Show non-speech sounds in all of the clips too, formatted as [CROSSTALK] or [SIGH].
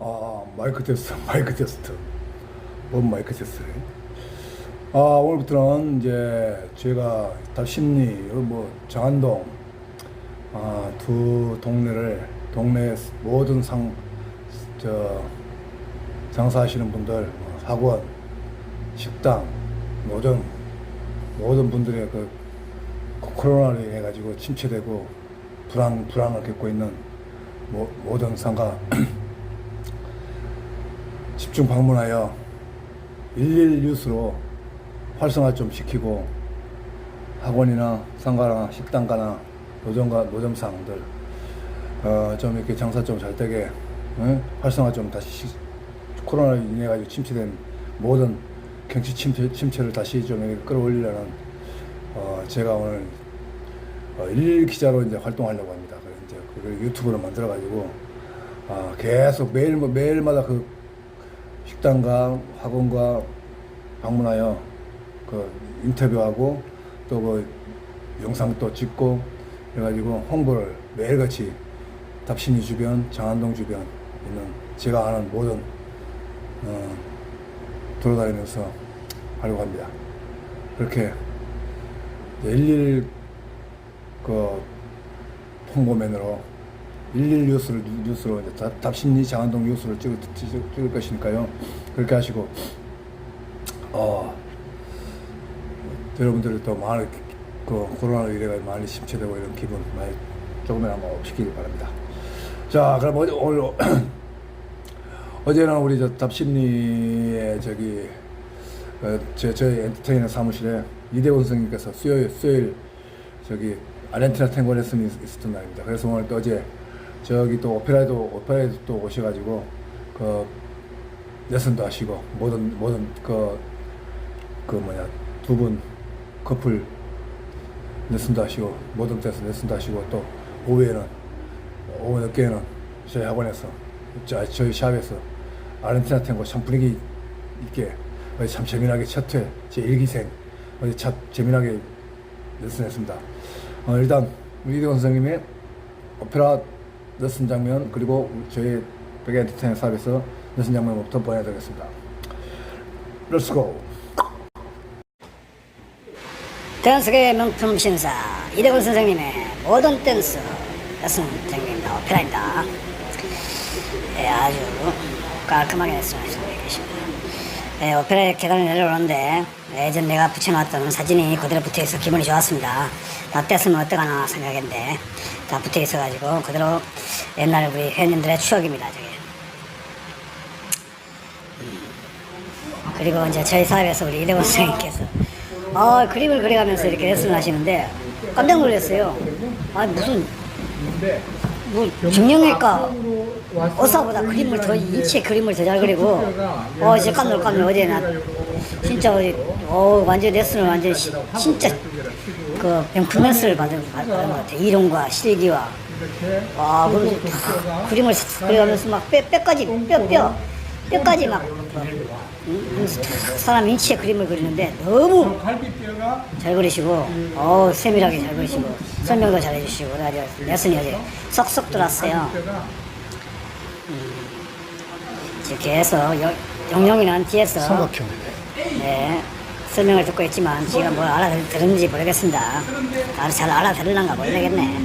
아 마이크 테스트 [LAUGHS] 마이크 테스트. 뭔 마이크 테스트래? 아 오늘부터는 이제 제가 답심리 뭐 장안동 아, 두 동네를 동네 모든 상 저 장사하시는 분들 뭐 학원 식당 모든 모든 분들의 그 코로나로 인해 가지고 침체되고 불안 불안을 겪고 있는 모, 모든 상가 [CLEARS THROAT] 집중 방문하여 일일 뉴스로 활성화 좀 시키고 학원이나 상가나 식당가나 노점가 노점상들 어, 좀 이렇게 장사 좀 잘 되게 응? 활성화 좀 다시 시- 코로나로 인해 가지고 침체된 모든 경치 침체, 침체를 다시 좀 끌어올리려는 어, 제가 오늘 어, 일일 기자로 이제 활동하려고 합니다. 그래서 이제 그걸 유튜브로 만들어 가지고 아, 계속 매일 매일마다 그 식당과 학원과 방문하여 그 인터뷰하고 또 그 영상 또 찍고 그래가지고 홍보를 매일같이 답신리 주변, 장안동 주변 있는 제가 아는 모든 어, 돌아다니면서 하려고 합니다. 그렇게 일일 그 홍보맨으로 일일 뉴스를 뉴스로 답- 답심리 장안동 뉴스를 찍을, 찍을, 것이니까요. 그렇게 하시고 어 여러분들이 또 많이 그 코로나로 인해 많이 침체되고 이런 기분 많이 조금이나마 없시길 바랍니다. 자 그럼 어제 오늘 [CLEARS THROAT] 어제는 우리 저 답심리의 저기 어, 제 저희 엔터테이너 사무실에 이대원 선생님께서 수요일 수요일 저기 아르헨티나 탱고 레슨이 있- 있었던 날입니다. 그래서 오늘 또 어제 저기 또 오페라에도 오페라에도 또 오셔가지고 그 레슨도 하시고 모든 모든 그 그 뭐냐 두 분 커플 레슨도 하시고 모든 데서 레슨도 하시고 또 오후에는 오후 늦게는 저희 학원에서 저, 저희 샵에서 아르헨티나 탱고 참 분위기 있게 참 재미나게 첫 회 제 일기생 어제 참 재미나게 레슨했습니다. 어, 일단 우리 선생님의 오페라 레슨 장면 그리고 저희 백에 엔터테인 사업에서 레슨 장면부터 보여드리겠습니다. Let's go. 댄스계의 명품 신사 이대곤 선생님의 모던 댄스 레슨장입니다. 오페라입니다. 예, 아주 깔끔하게 계십니다. 예, 오페라의 계단을 내려오는데 예전 내가 붙여놨던 사진이 그대로 붙어있어 기분이 좋았습니다. 나 뗐으면 어떡하나 생각했는데 다 붙어있어가지고 그대로 옛날 우리 회원님들의 추억입니다. 저게. 그리고 이제 저희 사업에서 우리 이대원 선생님께서 아, 그림을 그려가면서 이렇게 레슨을 하시는데 깜짝 놀랐어요. 아, 무슨 뭐 정형외과 의사보다 그림을 더 인체 그림을 더 잘 그리고 어 이제 깜놀깜놀 어제 나 진짜 어디 어 완전 레슨을 완전 시, 진짜 그 레슨을 받은 받은 것 같아. 이론과 실기와. 와 그림을 싹 그려가면서 막 뼈, 뼈까지 뼈뼈 뼈까지 막 사람 인체 그림을 그리는데 너무 잘 그리시고 어 세밀하게 잘 그리시고 설명도 잘 해주시고 레슨이 어제 쏙쏙 들어왔어요. 이렇게 해서 여- 영영이는 뒤에서 삼각형. 네, 설명을 듣고 있지만 지가 뭘 알아들었는지 모르겠습니다. 아, 잘 알아들을란가 모르겠네.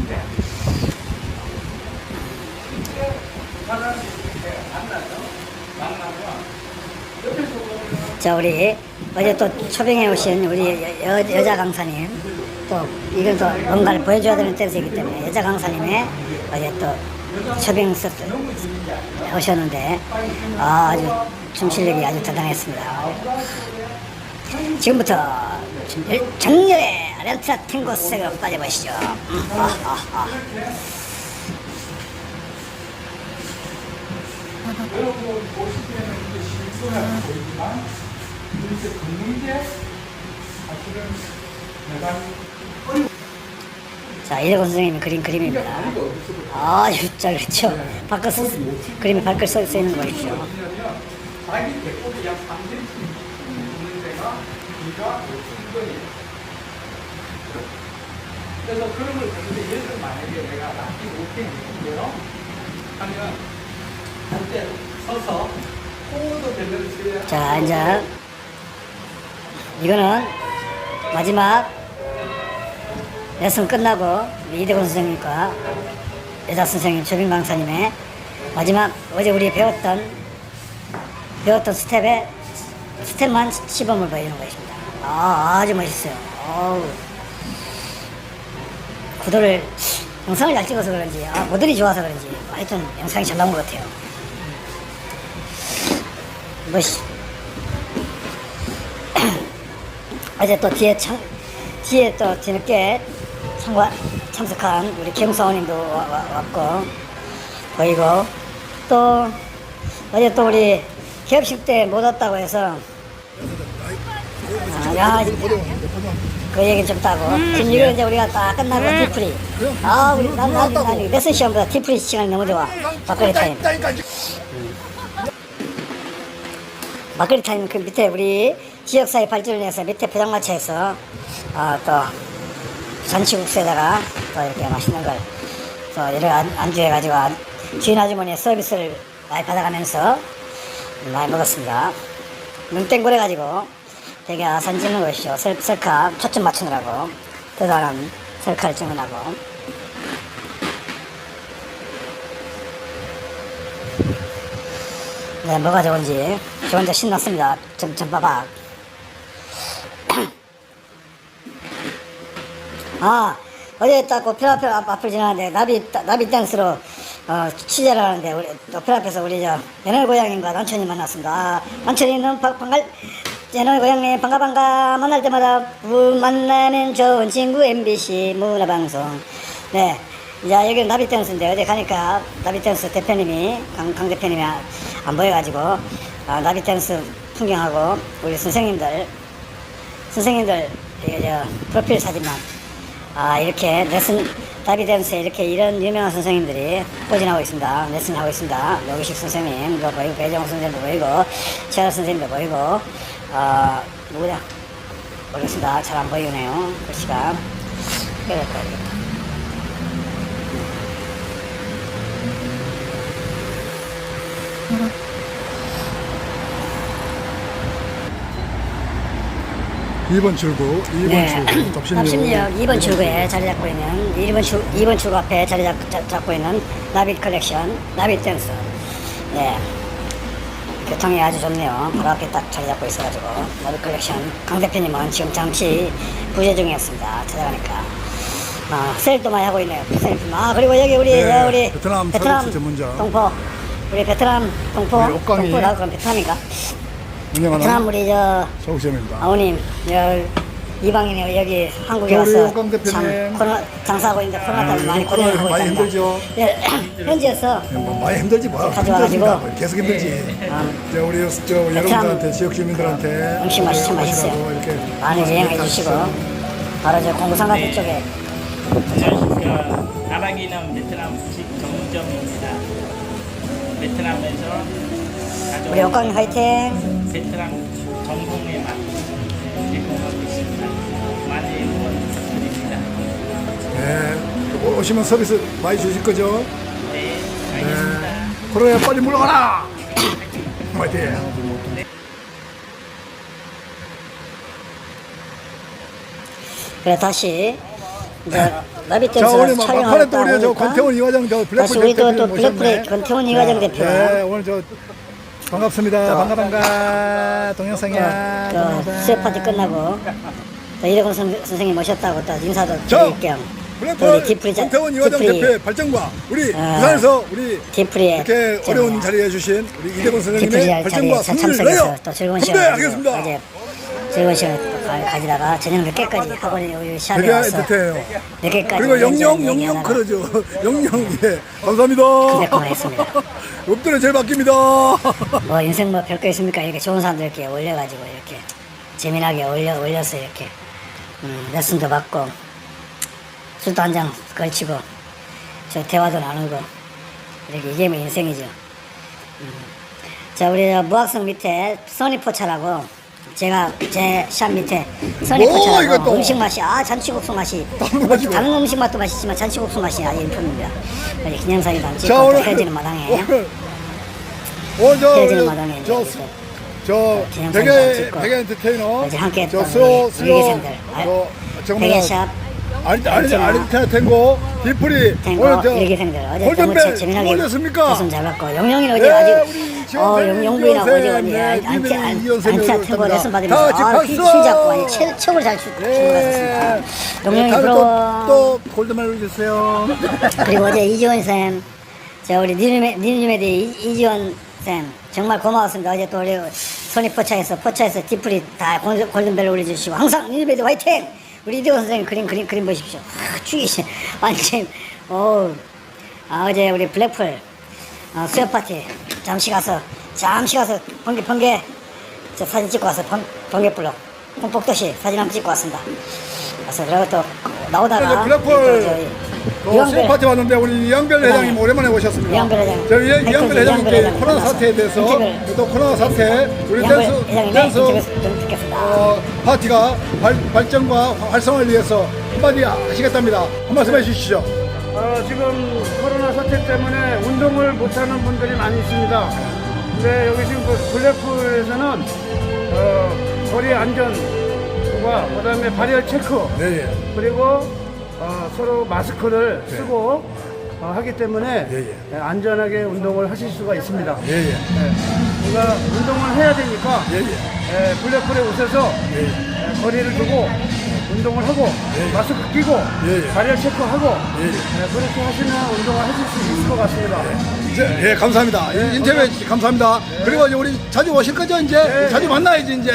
자 우리 어제 또 초빙해 오신 우리 여, 여, 자 강사님 또 이건 또 뭔가를 보여줘야 되는 때이기 때문에 여자 강사님의 어제 또 초빙 스 오셨는데 아, 아주 춤 실력이 아주 대단했습니다. 지금부터 정렬의 아르헨티나 탱고 색으로 빠져보시죠. 음, 아, 아, 아. 자, 이대건 선생님이 그린 그림입니다. 아주 잘 그렇죠. 발끝 써, 그림에 발끝 써, 써 있는 거 보십시오. 자기 배꼽이 약 3cm 있는 데가 귀가 충분히 그래서 그런 걸 보는데 예를 들어 만약에 내가 락기 5캔 있는데요 하면 한때 서서 제대로 쉬어야 자, 이제 이거는 마지막 레슨 끝나고 이대곤 선생님과 여자 선생님 조빈 강사님의 마지막 어제 우리 배웠던 배웠던 스텝에 스텝만 시범을 보이는 것입니다. 아, 아주 멋있어요. 어우. 구도를 영상을 잘 찍어서 그런지 아, 모델이 좋아서 그런지 하여튼 영상이 잘 나온 것 같아요. 멋있. [CLEARS THROAT] 어제 또 뒤에 참, 뒤에 또 뒤늦게 참관, 참석한 우리 경사원님도 왔고, 보이고, 또, 어제 또 우리 개업식 때 못 왔다고 해서, 아, 야, 그 얘기 좀 따고. 지금 이거 이제 우리가 다 끝나고 디프리. 아, 우리, 난, 난, 난, 레슨 시험보다 디프리 시간이 너무 좋아. 막걸리 타임. 막걸리 타임 그 밑에 우리 지역사회 발전을 위해서 밑에 포장마차에서 어, 또 잔치국수에다가 또 이렇게 맛있는 걸 또 이렇게 안- 안주해가지고 안- 주인 아주머니의 서비스를 많이 받아가면서 많이 먹었습니다. 눈 땡그래가지고 되게 아산 찍는 것이죠. 셀, 셀카 초점 맞추느라고 대단한 셀카를 찍으라고 네, 뭐가 좋은지 저 혼자 신났습니다. 좀, 좀 봐봐. 아, 어제 딱 오페라 앞에, 앞- 앞을 지나는데 나비, 따- 나비 댄스로 어, 취재를 하는데 우리 오페라 앞에서 우리 저 연월 고양이과 남천이 만났습니다. 아, 남천이는 바- 반갈 연월 고양이 반가 반가 만날 때마다 우 만나면 좋은 친구 MBC 문화방송. 네. 자, 여기는 나비 댄스인데 어제 가니까 나비 댄스 대표님이 강, 강 대표님이 안 보여가지고 아, 나비 댄스 풍경하고 우리 선생님들 선생님들 이게 저 프로필 사진만 아 이렇게 레슨 다비 댄스에 이렇게 이런 유명한 선생님들이 포진하고 있습니다. 레슨 하고 있습니다. 노기식 선생님도 보이고 배정호 선생님도 보이고 최하 선생님도 보이고 어 누구냐 모르겠습니다. 잘 안 보이네요. 글씨가 빼야 될것 같겠다. 이번 출구, 2번 네. 출구, 답심역. 답심역 2번 출구에 자리 잡고 있는 1번 출 2번 출구 앞에 자리 잡, 잡, 잡고 있는 나빗 컬렉션, 나빗 댄스. 네. 교통이 아주 좋네요. 바로 앞에 딱 자리 잡고 있어가지고 나빗 컬렉션. 강 대표님은 지금 잠시 부재 중이었습니다. 찾아가니까. 아, 셀도 많이 하고 있네요. 셀프. 아, 그리고 여기 우리, 네, 저 우리 베트남 서비스 전문점. 동포. 우리 베트남 동포. 우리. 동포 나도 그럼 베트남인가? 운영하는 우리 저 서울시입니다. 아우님, 여, 이방인이 여기 한국에 와서 대표님. 참 코로나 장사하고 있는데 코로나 때문에 많이 아, 코로나 고생하고 많이. 힘들죠? 예, [COUGHS] 현지에서 뭐 많이 힘들지 뭐 가져와가지고. 힘들지. 계속 힘들지. 이제 우리 저 여러분들한테 지역 주민들한테 음식 맛이 참 오시라고 맛있어요. 이렇게 많이 여행해 주시고 바로 저 공구상가지 쪽에 저희가 나라기는 베트남 음식 전문점입니다. 베트남에서 가져온 우리 옥광 화이팅! 베트남 전통의 맛 제공하고 있습니다. 많이 응원 드립니다. 네, 오시면 서비스 많이 주실 거죠? 네, 알겠습니다. 네. 코로나 빨리 물러가라. 화이팅. 그래 다시 이제 나비 자, 우리 댄스 막 막판에 또 우리 저 촬영하고 권태원 이과장 저 블랙풀 다시 우리 또. 블랙풀의 권태원 이과장 대표 네, 오늘 저 반갑습니다. 반가 반가 동영상이야. 또 동영상. 수업 파티 끝나고 또 이대곤 선, 선생님 모셨다고 또 인사도 자, 드릴 겸또 우리 블랙풀 디프리 자- 권태원 이과장 디프리 대표의 발전과 우리 아. 부산에서 우리 디프리에 이렇게 저 어려운 자리에 주신 우리 디프리 선생님의 발전과 참- 참석해서. 또 즐거운 시간 하겠습니다. 즐거운 시간 또 가- 가지다가 저녁 늦게까지 학원에 우리 샵에 되게 와서 엔터테인해요. 늦게까지 그리고 영영 영영 그러죠. [LAUGHS] 영영 예 감사합니다. 네, 고맙습니다. [LAUGHS] 엎드려 제일 바뀝니다. [LAUGHS] 뭐 인생 뭐 별거 있습니까 이렇게 좋은 사람들 이렇게 올려가지고 이렇게 재미나게 올려 올려서 이렇게 음, 레슨도 받고 술도 한 잔 걸치고 저 대화도 나누고 이렇게 이게 뭐 인생이죠. 음. 자 우리 저 무학성 밑에 써니포차라고 제가 제 샵 밑에 이것도. 음식 맛이 아 잔치국수 맛이 다른. 다른 음식 맛도 맛있지만 잔치국수 맛이 아주 일품입니다. 기념사진 오늘 헤어지는 마당에 오늘 어, 저, 헤어지는 마당에 저, 저, 기념사진 베개, 찍고 베개 엔터테이너. 이제 함께 저 했던 수요, 우리 수요, 외계생들. 저, 정말. 베개샵 아니, 아니, 아르헨티나 탱고, 디프리. 오늘 저, 일기생들 어제 너무 재미나게? 웃음 잘 받고 영영이는 어제 네, 우리 어 지원생 영- 영부인하고 어제 이기원생, 어디 네, 안티 이기원생 안티아 탱고 이기원생을 레슨 다 받으면서 아 휘-! 휘잡고 아니 최 최고 잘 네. 받았습니다. 영영이 부러워. 또, 또 골드말 올려주세요. [LAUGHS] 그리고 어제 이지원 쌤, 저 우리 니누메, 니누메디 이지원 쌤 정말 고마웠습니다. 어제 또 우리 손이 포차에서 포차에서 디프리 다 골- 골든벨 올려주시고 항상 니누메디 화이팅! 우리 이대원 선생님 그림 그림 그림 보십시오. 아, 죽이시 [LAUGHS] 완전 어 아, 어제 우리 블랙풀 어, 수협 파티 잠시 가서 잠시 가서 번개 번개 저 사진 찍고 와서 번, 번개불로 뽕뻑도시 사진 한번 찍고 왔습니다. 그래서 그리고 또 나오다가 네, 또 유황별- 수요 파티 왔는데 우리 이양별 회장님 오랜만에 오셨습니다. 이양별 회장. 저희 이양- 이양별 회장님께 코로나 사태에 대해서 또 코로나 사태 우리 댄스 댄스. 어, 파티가 발, 발전과 활성화를 위해서 한마디 하시겠답니다. 한 말씀 해주시죠. 어, 지금 코로나 사태 때문에 운동을 못하는 분들이 많이 있습니다. 근데 여기 지금 그 블랙풀에서는 어, 거리 안전과 그다음에 발열 체크 네, 예. 그리고 어, 서로 마스크를 쓰고 어, 하기 때문에 예, 예. 예, 안전하게 운동을 하실 수가 있습니다. 예, 예. 예, 우리가 운동을 해야 되니까 예, 예. 예, 블랙풀에 오셔서 예, 예. 예, 거리를 두고 운동을 하고 예. 마스크 끼고 예, 예. 발열 체크하고 예, 예. 예, 그렇게 하시면 운동을 하실 수 있을 것 같습니다. 이제, 예, 감사합니다. 이 인터뷰 감사합니다. 그리고 이제 우리 자주 오실 거죠, 이제? 네. 자주 만나야지, 이제.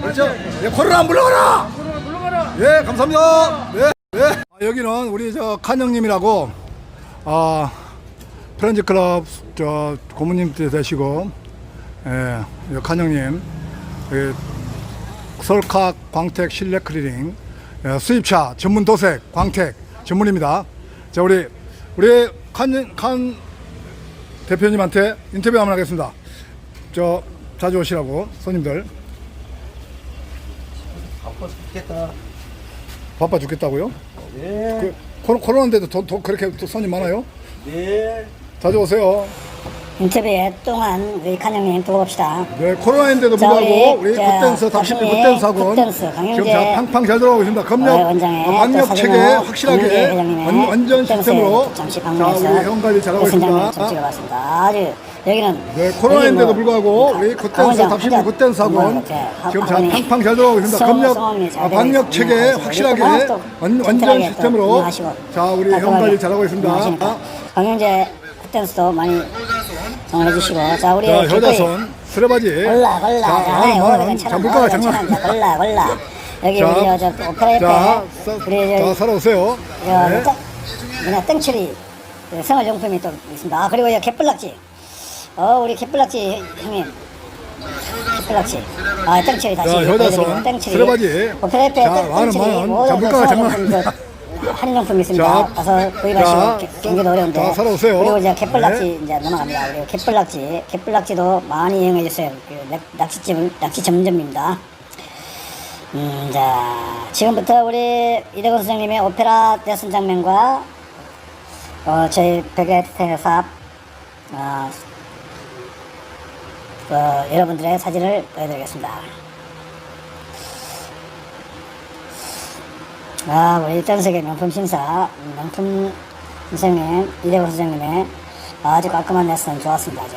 그렇죠? 예, 코로나 물러가라! 코로나 물러가라! 예, 감사합니다. 네, 네. 아, 여기는 우리 저 칸형님이라고 아 프렌즈 클럽 저 고모님 되시고 예, 이 칸형님 예, 솔카 광택 실내 클리닝 예, 수입차 전문 도색 광택 전문입니다. 자 우리 우리 칸, 칸 대표님한테 인터뷰 한번 하겠습니다. 저 자주 오시라고 손님들 바빠 죽겠다. 바빠 죽겠다고요? 네. 그 코로, 코로나인데도 더, 더 그렇게 또 손이 많아요? 네. 자주 오세요. 인터뷰에 동안 우리 칸형님 두고 봅시다. 네, 코로나인데도 자, 불구하고 우리 우리 자, 굿댄서 답시피 굿댄스 학원 굿댄스 강영재 지금 자 팡팡 잘 들어가고 있습니다. 어, 검역 방역 사진을 체계 강영재 확실하게 완, 완전 굿댄스 시스템으로 잠시 자 방문해서 우리 형 관리 잘하고 있습니다. 좀 찍어봤습니다. 아주 여기는 네, 코로나인데도 여기 뭐 불구하고 우리 강원장 답시피 굿댄스 학원 하- 지금 자 학원이 팡팡 잘 들어가고 있습니다. 성- 검역 잘 아, 방역 있습니다. 체계 확실하게 우리 완, 완전 시스템으로 자 우리 형 깔끔하게 관리 잘하고 있습니다. 운영하시니까 아, 강영재 굿댄스도 많이 응원해 주시고. 자 우리 자 효자손 수레바지. 골라 골라. 자 자, 오늘 자 물가가 장난 괜찮아. 골라 골라. 여기 자, 우리 저 오페라 옆에 자, 우리 자, 저 살아 오세요. 저 네. 땡- 뭐냐 땡처리 그 생활용품이 또 있습니다. 아 그리고 이 갯불낙지. 어 우리 갯불낙지 형님. 갯불낙지. 아 땡처리 다시 자, 효자손, 수레바지. 오페라 옆에 자, 땡- 많은, 땡처리. 많은. 모든 자, 그 물가가 생활용품 장난. 그 할인용품 있습니다. 자, 가서 구입하시고 자, 게- 경기도 어려운데 자, 살아오세요. 그리고 이제 갯불낙지 네. 이제 넘어갑니다. 우리 갯불낙지 갯불낙지도 많이 이용해 주세요. 그 낚- 낚시집 낚시 전문점입니다. 음, 자, 지금부터 우리 이대건 선생님의 오페라 대선 장면과 어, 저희 베개테일 사업 어, 어, 여러분들의 사진을 보여드리겠습니다. 아, 우리 전 세계 명품 신사, 음, 명품 선생님, 이대건 선생님의 아주 깔끔한 레슨 좋았습니다. 아주.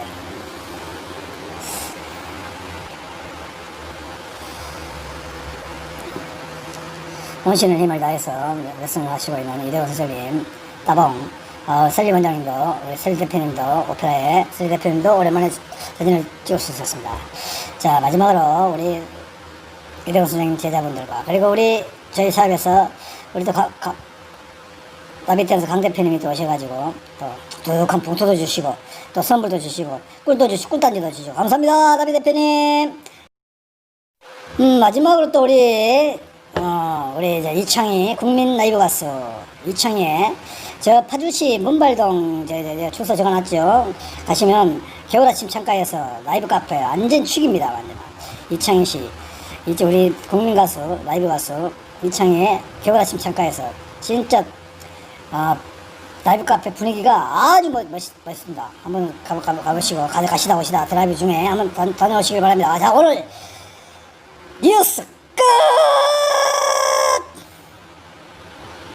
온신을 힘을 다해서 레슨을 하시고 있는 이대호 선생님, 따봉, 어, 셀리 원장님도, 우리 셀리 대표님도, 오페라의 셀리 대표님도 오랜만에 사진을 찍을 수 있었습니다. 자, 마지막으로 우리 이대호 선생님 제자분들과, 그리고 우리 저희 사업에서 우리 또 가, 가, 나비텐스 강 대표님이 또 오셔가지고, 또 두둑한 봉투도 주시고, 또 선물도 주시고, 꿀도 주시고, 꿀단지도 주시고, 감사합니다, 나비 대표님! 음, 마지막으로 또 우리, 어, 우리 이제 이창희 국민 라이브 가수 이창희 저 파주시 문발동 저, 저, 저 주소 적어놨죠. 가시면 겨울 아침 창가에서 라이브 카페 완전 축입니다, 완전. 이창희 씨, 이제 우리 국민 가수 라이브 가수 이창희의 겨울 아침 창가에서 진짜 아, 라이브 카페 분위기가 아주 멋, 멋, 멋있습니다. 한번 가, 가, 가보시고, 가, 가시다 오시다 드라이브 중에 한번 다, 다녀오시길 바랍니다. 자, 오늘 뉴스